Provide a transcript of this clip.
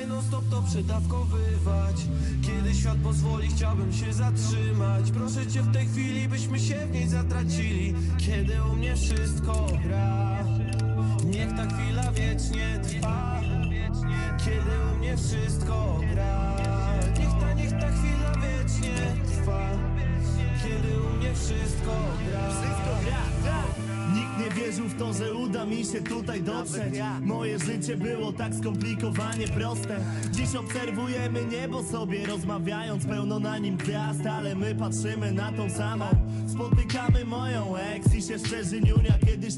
Wczoraj non stop to przedawkowywać. Kiedy świat pozwoli chciałbym się zatrzymać. Proszę cię w tej chwili byśmy się w niej zatracili. Kiedy u mnie wszystko gra Niech ta chwila wiecznie trwa. Kiedy u mnie wszystko wierzył w to, że uda mi się tutaj dotrzeć. Moje życie było tak skomplikowanie proste. Dziś obserwujemy niebo sobie rozmawiając Pełno na nim gwiazd, ale my patrzymy na tą samą. Spotykamy moją ex i się szczerzy niunia Kiedyś